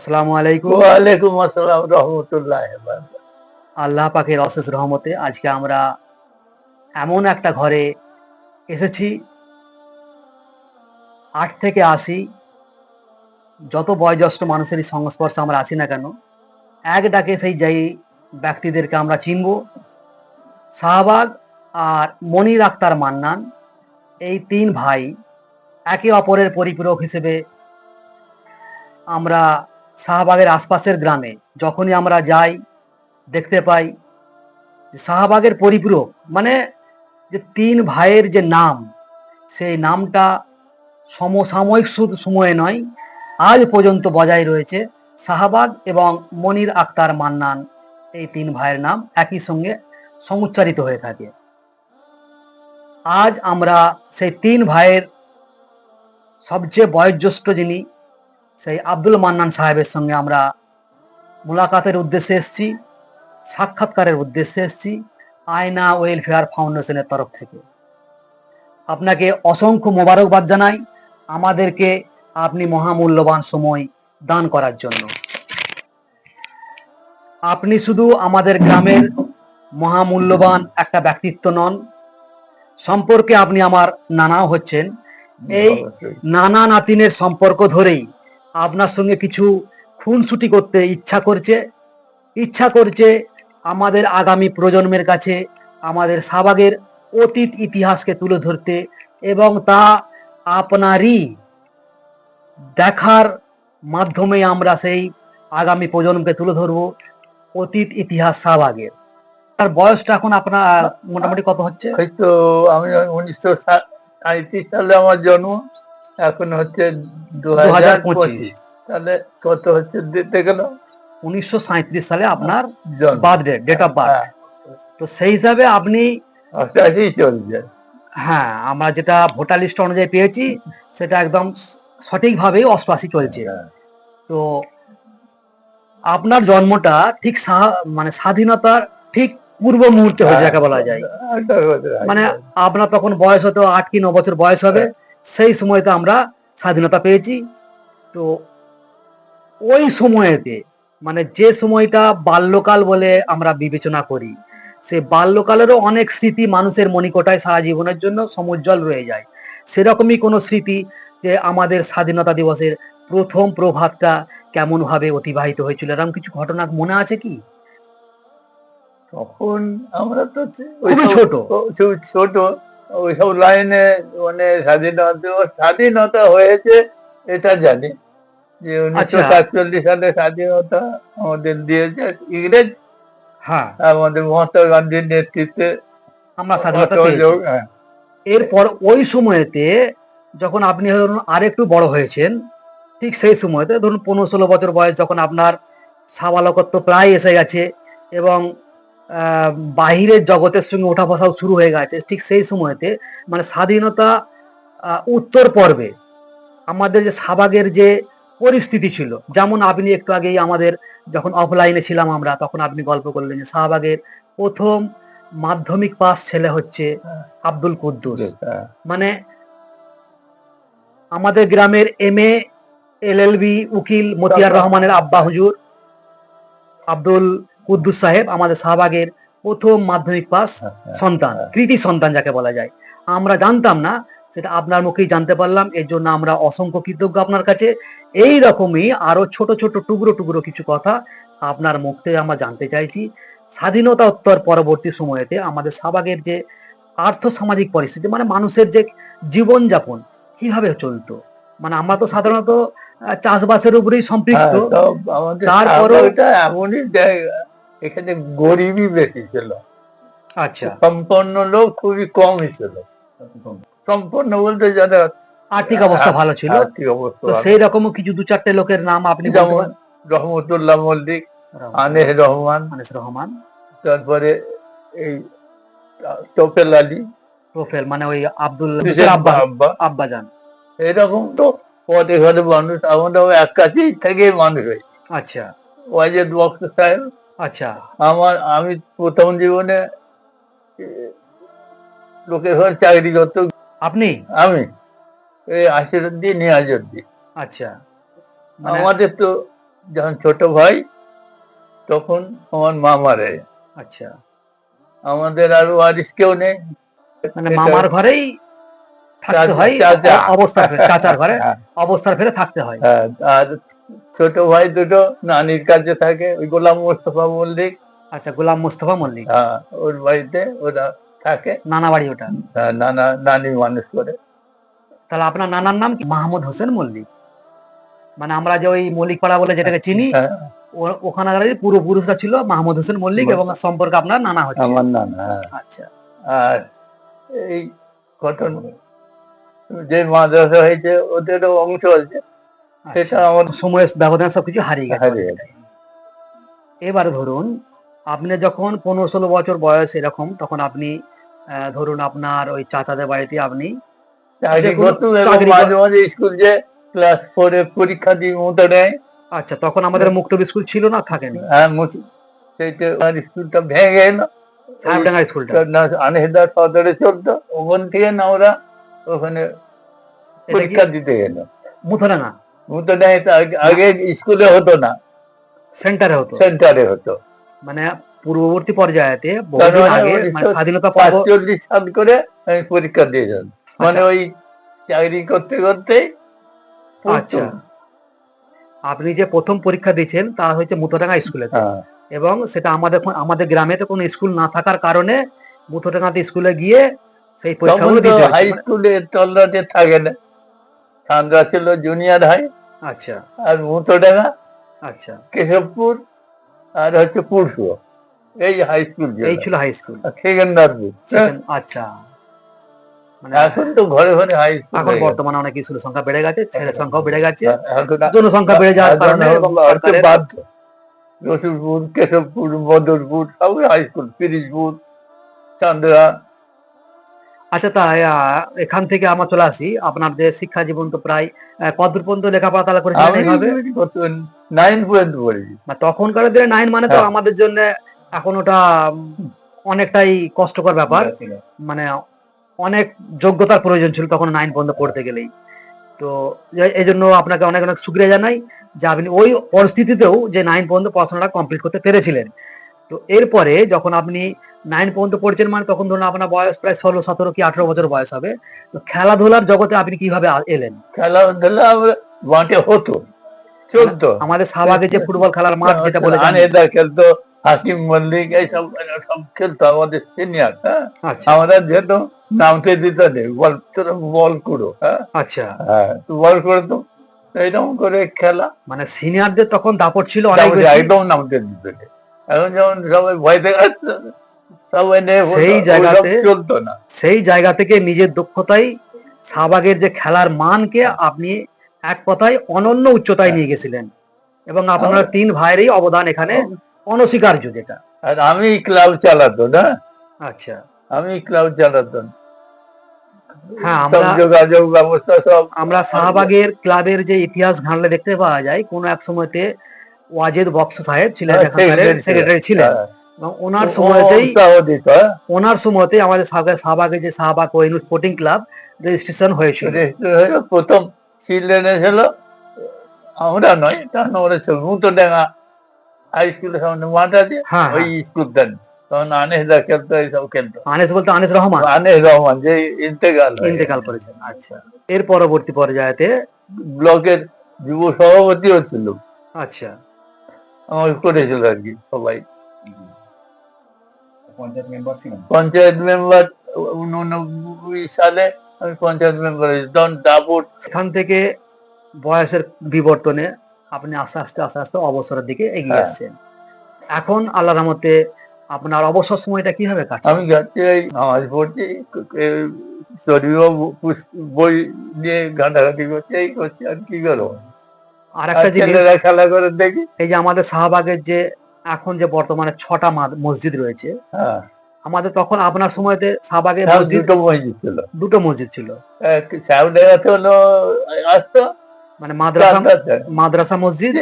আসসালামু আলাইকুম। ওয়ালাইকুম আসসালাম রহমতুল্লাহ। আল্লাহ পাকের অশেষ রহমতে আজকে আমরা এমন একটা ঘরে এসেছি আট থেকে আশি যত বয়োজ্যেষ্ঠ মানুষেরই সংস্পর্শে আমরা আছি না কেন এক ডাকে সেই যাই ব্যক্তিদেরকে আমরা চিনব শাহবাগ আর মনির আক্তার মান্নান এই তিন ভাই একে অপরের পরিপূরক হিসেবে আমরা শাহবাগের আশপাশের গ্রামে। যখনই আমরা যাই, দেখতে পাই শাহবাগের পরিপূরক মানে যে তিন ভাইয়ের যে নাম, সেই নামটা সমসাময়িক সময়ে নয়, আজ পর্যন্ত বজায় রয়েছে। শাহবাগ এবং মনির আক্তার মান্নান এই তিন ভাইয়ের নাম একই সঙ্গে সমুচ্চারিত হয়ে থাকে। আজ আমরা সেই তিন ভাইয়ের সবচেয়ে বয়োজ্যেষ্ঠ যিনি সেই আব্দুল মান্নান সাহেবের সঙ্গে আমরা মোলাকাতের উদ্দেশ্যে এসেছি সাক্ষাৎকারের উদ্দেশ্যে এসেছি আয়না ওয়েলফেয়ার ফাউন্ডেশনের তরফ থেকে। আপনাকে অসংখ্য মোবারকবাদ জানাই আমাদেরকে আপনি মহামূল্যবান সময় দান করার জন্য। আপনি শুধু আমাদের গ্রামের মহামূল্যবান একটা ব্যক্তিত্ব নন সম্পর্কে আপনি আমার নানাও হচ্ছেন। এই নানা নাতিনের সম্পর্ক ধরেই আপনার সঙ্গে কিছু খুনসুটি করতে ইচ্ছা করছে ইচ্ছা করছে আমাদের আগামী প্রজন্মের কাছে আমাদের সাবাগের অতীত ইতিহাসকে তুলে ধরতে এবং তা আপনারই দেখার মাধ্যমে আমরা সেই আগামী প্রজন্মকে তুলে ধরবো অতীত ইতিহাস সাবাগের। তার বয়সটা এখন আপনার, মোটামুটি কত হচ্ছে? হয়তো আমি উনিশশো সাঁত্রিশ সালে আমার জন্ম। এখন হচ্ছে দু হাজার পঁচিশ। তাহলে কত হচ্ছে দিতে গেল? উনিশশো সালে আপনার বার্থডে ডেট অফ বার্থ হ্যাঁ, তো সেই হিসাবে আপনি অষ্টাশি চলছে। হ্যাঁ আমরা যেটা ভোটার লিস্ট অনুযায়ী পেয়েছি সেটা একদম সঠিকভাবেই অষ্টআশি চলছে। হ্যাঁ। তো আপনার জন্মটা ঠিক মানে স্বাধীনতার ঠিক পূর্ব মুহূর্তে হয়ে। যাকে বলা যায়। আছে। মানে আপনার তখন বয়স হতো আট কি ন বছর বয়স হবে। সেই সময়তে আমরা স্বাধীনতা পেয়েছি। তো ওই সময়েতে মানে যে সময়টা বাল্যকাল বলে আমরা বিবেচনা করি সে বাল্যকালেরও অনেক স্মৃতি মানুষের মনিকটায় সারা জীবনের জন্য সমুজ্জ্বল রয়ে যায়। সেরকমই কোনো স্মৃতি যে আমাদের স্বাধীনতা দিবসের প্রথম প্রভাতটা কেমন ভাবে অতিবাহিত হয়েছিল এরকম কিছু ঘটনা মনে আছে কি? তখন আমরা তো ছোট। ছোট। ওইসব লাইনে মানে স্বাধীনতা স্বাধীনতা হয়েছে এটা জানি। যে উনিশশো আচ্ছা। সাতচল্লিশ সালে স্বাধীনতা আমাদের দিয়েছে ইংরেজ। হ্যাঁ। আমাদের মহাত্মা গান্ধীর নেতৃত্বে। আমরা স্বাধীনতা হ্যাঁ, এরপর ওই সময়তে যখন আপনি ধরুন আরেকটু বড় হয়েছেন ঠিক সেই সময়তে ধরুন পনেরো ষোলো বছর বয়স যখন আপনার সাবালকত্ব প্রায় এসে গেছে এবং বাহিরের জগতের সঙ্গে ওঠা বসাও শুরু হয়ে গেছে। ঠিক সেই সময়তে মানে স্বাধীনতা উত্তর পর্বে আমাদের যে সাবাগের যে পরিস্থিতি ছিল যেমন আপনি একটু আগেই আমাদের যখন অফলাইনে ছিলাম আমরা তখন আপনি গল্প করলেন যে শাহবাগের প্রথম মাধ্যমিক পাস ছেলে হচ্ছে আব্দুল কুদ্দুস। হ্যাঁ, মানে আমাদের গ্রামের M A L L B উকিল মতিয়ার রহমানের আব্বা হুজুর আব্দুল কুদ্দুস সাহেব আমাদের শাহবাগের প্রথম মাধ্যমিক পাস হ্যাঁ, হ্যাঁ, সন্তান হ্যাঁ। কৃতি সন্তান যাকে বলা যায়। আমরা জানতাম না সেটা আপনার মুখেই জানতে পারলাম এর জন্য আমরা অসংখ্য কৃতজ্ঞ আপনার কাছে। এই রকমই আরও ছোট ছোট টুকরো টুকরো কিছু কথা আপনার মুখ থেকে আমরা জানতে চাইছি। স্বাধীনতা উত্তর পরবর্তী সময়েতে আমাদের সাবাগের যে আর্থ সামাজিক পরিস্থিতি মানে মানুষের যে জীবনযাপন কীভাবে চলতো? মানে আমরা তো সাধারণত চাষবাসের উপরেই সম্পৃক্ত। শাহবাগটা এমনই জায়গা এখানে গরিবই বেশি ছিল। আচ্ছা। সম্পন্ন লোক খুবই কমই ছিল। সম্পন্ন বলতে যারা আর্থিক অবস্থা ভালো ছিল। আর্থিক অবস্থা সেই রকমও কিছু দু চারটে লোকের নাম আপনি যেমন রহমতুল্লাহ মল্লিক আনেহ রহমান আনিস রহমান। তারপরে এই তোপেল আলী। প্রোফেল মানে ওই আব্দুল আব্বা আব্বা। আব্বাজান। এরকম তো পথে ঘরে মানুষ আমরা এক কাছেই থেকে মানুষ হই আচ্ছা। ওয়াজেদ বক্স সাহেব আচ্ছা। আমার আমি প্রথম জীবনে লোকের ঘর চাকরি করত। আপনি? আমি। এই আশিরুদ্দিন নিয়াজুদ্দিন আচ্ছা। মানে আমাদের তো যখন ছোট ভাই তখন আমার মা মারে। আচ্ছা। আমাদের আর ওয়ারিস কেউ নেই। মানে মামার ঘরেই থাকতে হয় চাচা। অ- অবস্থার ফেরে চাচার ঘরে হ্যাঁ, অবস্থার ফেরে থাকতে হয়। হ্যাঁ, আর ছোট ভাই দুটো নানির কাছে থাকে ওই গোলাম মোস্তফা মল্লিক। আচ্ছা গোলাম মোস্তফা মল্লিক? হ্যাঁ, ওর বাড়িতে ওরা থাকে। নানা বাড়ি ওটা? হ্যাঁ, নানা নানি মানুষ করে। তাহলে আপনার নানার নাম কি? মাহমুদ হোসেন মল্লিক? মানে আমরা যে ওই মল্লিক পাড়া বলে যেটাকে চিনি হ্যাঁ, ও- ওখানকার পূর্বপুরুষরা ছিল মাহমুদ হোসেন মল্লিক এবং সম্পর্কে আপনার নানা হচ্ছে। আমার নানা হ্যাঁ। আচ্ছা। আর এই ঘটনা যে মাদ্রাসা হয়েছে ওদেরও অংশ আছে। সেটা আচ্ছা। আমার সময়ের ব্যবধানে সবকিছু হারিয়ে গেছে। এবারে ধরুন আপনি যখন পনেরো ষোলো বছর বয়স এরকম তখন আপনি ধরুন আপনার ওই চাচাদের বাড়িতে আপনি মাঝে মাঝে স্কুল যে ক্লাস ফোরে পরীক্ষা দিয়ে মতো নেয়। আচ্ছা তখন আমাদের মুক্ত স্কুল ছিল না থাকেনি? হ্যাঁ সেইটা স্কুলটা ভেঙে গেল। সাহেবডাঙ্গা স্কুলটা। আনহেদার সদরে চলতো ওখান থেকে না ওরা ওখানে পরীক্ষা দিতে গেল। মুথরাঙ্গা আগে- আগে স্কুলে হতো না সেন্টারে হতো সেন্টারে হতো মানে পূর্ববর্তী পর্যায়েতে স্বাধীনতা সাতচল্লিশ সাল করে আমি পরীক্ষা দিয়ে যান মানে। ওই চাকরি করতে করতে আচ্ছা আপনি যে প্রথম পরীক্ষা দিয়েছেন তা হচ্ছে মুথরাঙ্গা স্কুলে এবং সেটা আমাদের আমাদের গ্রামে তো কোনো স্কুল না থাকার কারণে মুথরাঙ্গাতে স্কুলে গিয়ে সেই পরীক্ষাগুলো হাই স্কুলে তল্লাটে থাকে না ছিল জুনিয়র হাই আচ্ছা। আর মুতোডাঙ্গা আচ্ছা। কেশবপুর আর হচ্ছে পুরসুয়া এই হাই স্কুল এই ছিল হাই স্কুল সেকেন্ডারপুর আচ্ছা। মানে এখন তো ঘরে ঘরে হাই স্কুল এখন বর্তমানে অনেক স্কুলের সংখ্যা বেড়ে গেছে ছেলের সংখ্যাও বেড়ে গেছে। জনসংখ্যা বেড়ে যাওয়ার কারণে বাধ্য। রসুলপুর কেশবপুর মদরপুর সব হাই স্কুল পিরিজপুর চান্দ্রা আচ্ছা তাই আহ, এখান থেকে আমরা চলে আসি। আপনার যে শিক্ষা জীবন তো প্রায় আহ, কতদূর পর্যন্ত লেখাপড়া তাহলে করেছিলেন এইভাবে নাইন পর্যন্ত তখনকার দিনে নাইন মানে তো হ্যাঁ। আমাদের জন্য এখন ওটা অনেকটাই কষ্টকর ব্যাপার। মানে অনেক যোগ্যতার প্রয়োজন ছিল তখন নাইন পর্যন্ত পড়তে গেলেই। তো এই জন্য আপনাকে অনেক অনেক সুক্রিয়া জানাই যে আপনি ওই পরিস্থিতিতেও যে নাইন পর্যন্ত পড়াশোনাটা কমপ্লিট করতে পেরেছিলেন। তো এরপরে যখন আপনি নাইন পর্যন্ত পড়ছেন মানে তখন ধরুন আপনার বয়স প্রায় ষোলো সতেরো কি আঠারো বছর বয়স হবে তো খেলাধুলার জগতে আপনি কীভাবে এলেন? খেলাধুলা মাঠে হতো চলতো। আমাদের শাহবাগে যে ফুটবল খেলার মাঠ যেটা বলে। আনেদা খেলতো হাকিম মল্লিক এইসব সব খেলতো আমাদের সিনিয়র হ্যাঁ? আচ্ছা। আমরা যেহেতু নামতে দিত নেই বল করো হ্যাঁ? আচ্ছা। হ্যাঁ তো বল করতো এইরকম করে খেলা। মানে সিনিয়রদের তখন দাপট ছিল অনেক একদম নামতে দিত নেই। এখন যেমন সবাই ভয় সেই জায়গাতে- চলতো না। সেই জায়গা থেকে নিজের দক্ষতাই শাহবাগের যে খেলার মানকে আপনি এক কথায় অনন্য উচ্চতায় নিয়ে গেছিলেন। এবং আপনার তিন ভাইয়েরই অবদান এখানে অনস্বীকার্য যেটা। আর আমি ক্লাব চালাতো না আচ্ছা। আমি ক্লাব চালাতাম হ্যাঁ আমরা যোগাযোগ ব্যবস্থা সব আমরা শাহবাগের ক্লাবের যে ইতিহাস ঘাঁটলে দেখতে পাওয়া যায় কোন এক সময়তে ওয়াজেদ বক্স সাহেব ছিলেন হ্যাঁ, এখানকার secretary ছিলেন। সেক্রেটারি ছিলেন। হ্যাঁ। এবং ওনার সময়তেই হ্যাঁ। ওনার সময়তেই আমাদের শাহবাগে যে কোহিনুর স্পোর্টিং ক্লাব রেজিস্ট্রেশন হয়েছিল। হয়ে প্রথম ছিল আমরা নয় তখন ছিল মুতোডাঙ্গা হাই স্কুলের সামনে মাঠ আছে হ্যাঁ ওই স্কুল দেন। তখন আনেসদা খেলতো এইসব খেলতো। আনেস বলতে আনিস রহমান? আনেস রহমান যে ইন্তেকাল হয়ে। ইন্তেকাল করেছেন আচ্ছা। এর পরবর্তী পর্যায়েতে ব্লকের যুব সভাপতিও ছিল। আচ্ছা। আমাকে করেছিল আর কি সবাই। পঞ্চায়েত মেম্বার উননব্বই সালে আমি পঞ্চায়েত মেম্বার তখন দাপুর এখান থেকে বয়সের বিবর্তনে আপনি আস্তে আস্তে আস্তে আস্তে অবসরের দিকে এগিয়ে হ্যাঁ। আসছেন। এখন আল্লাহ রহমতে আপনার অবসর সময়টা কীভাবে কাটছে? আমি যাচ্ছি এই নামাজ পড়ছি পুস- বই নিয়ে ঘাটাঘাটি করছি এই করছি আর কি করব? আর একটা জিনিস খেলা করে দেখি। এই যে আমাদের শাহবাগের যে এখন যে বর্তমানে ছটা মসজিদ রয়েছে হ্যাঁ। আমাদের তখন আপনার সময়তে শাহবাগের মসজিদ দুটো মসজিদ ছিল। দুটো মসজিদ ছিল। হলো আসতো। মানে মাদ্রাসা মাদ্রাসা মসজিদ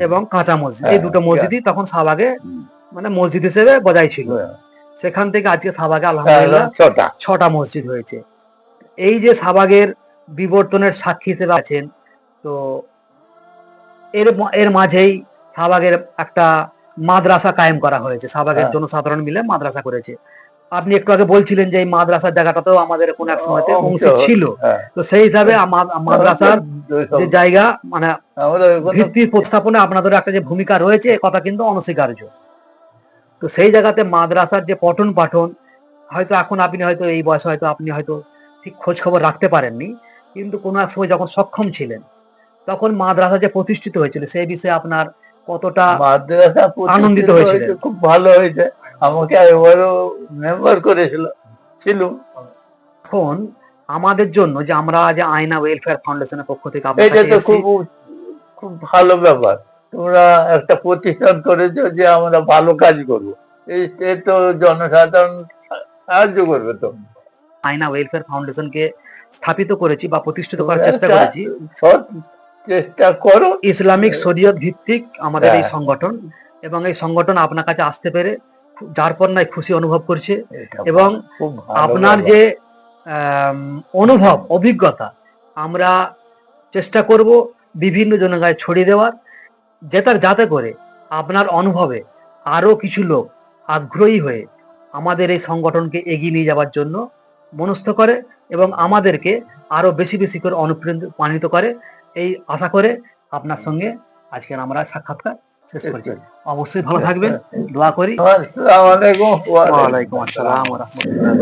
এবং কাঁচা মসজিদ। এই হ্যাঁ, দুটো মসজিদই তখন শাহবাগে মানে মসজিদ হিসেবে বজায় ছিল। সেখান থেকে আজকে শাহবাগে আলহামদুলিল্লাহ ছটা। ছটা মসজিদ হয়েছে। এই যে শাহবাগের বিবর্তনের সাক্ষী হিসেবে আছেন তো এর এর মাঝেই শাহবাগের একটা মাদ্রাসা কায়েম করা হয়েছে শাহবাগের হ্যাঁ। জনসাধারণ মিলে মাদ্রাসা করেছে আপনি একটু আগে বলছিলেন যে এই মাদ্রাসার জায়গাটাতেও আমাদের কোন এক সময়তে অংশ, অংশ ছিল হ্যাঁ। তো সেই হিসাবে মাদ্রাসার যে জায়গা মানে আমরা কোনো- ভিত্তি প্রস্থাপনে আপনাদের একটা যে ভূমিকা রয়েছে কথা কিন্তু অনস্বীকার্য তো সেই জায়গাতে মাদ্রাসার যে পঠন পাঠন হয়তো এখন আপনি হয়তো এই বয়সে হয়তো আপনি হয়তো ঠিক খোঁজ খবর রাখতে পারেননি কিন্তু কোনো এক সময় যখন সক্ষম ছিলেন তখন মাদ্রাসা যে প্রতিষ্ঠিত হয়েছিল সেই বিষয়ে আপনার কতটা মাদ্রাসা আনন্দিত হয়েছিলেন। হয়েছে, খুব ভালো হয়েছে। আমাকে এবারও মেম্বার করেছিল ছিল এখন আমাদের জন্য যে আমরা যে আয়না ওয়েলফেয়ার ফাউন্ডেশনের পক্ষ থেকে এটা তো খুব খুব ভালো ব্যাপার। তোমরা একটা প্রতিষ্ঠান করেছ যে আমরা ভালো কাজ করব। এই তো জনসাধারণ সাহায্য করবে তো। আয়না ওয়েলফেয়ার ফাউন্ডেশনকে স্থাপিত করেছি বা প্রতিষ্ঠিত করার চেষ্টা করেছি। চেষ্টা করো? ইসলামিক শরীয়ত ভিত্তিক আমাদের এই হ্যাঁ। সংগঠন এবং এই সংগঠন আপনার কাছে আসতে পেরে যার পর নাই খুশি অনুভব করছে এবং আপনার যে অনুভব অভিজ্ঞতা আমরা চেষ্টা করব বিভিন্ন জনগায় ছড়িয়ে দেওয়ার যেটা যাতে করে আপনার অনুভবে আরও কিছু লোক আগ্রহী হয়ে আমাদের এই সংগঠনকে এগিয়ে নিয়ে যাওয়ার জন্য মনস্থ করে এবং আমাদেরকে আরও বেশি বেশি করে অনুপ্রাণিত করে এই আশা করে আপনার সঙ্গে আজকের আমরা সাক্ষাৎকার শেষ করছি। অবশ্যই ভালো থাকবেন দোয়া করি। আসসালামু আলাইকুম। ওয়া আলাইকুম আসসালাম ওয়া রাহমাতুল্লাহি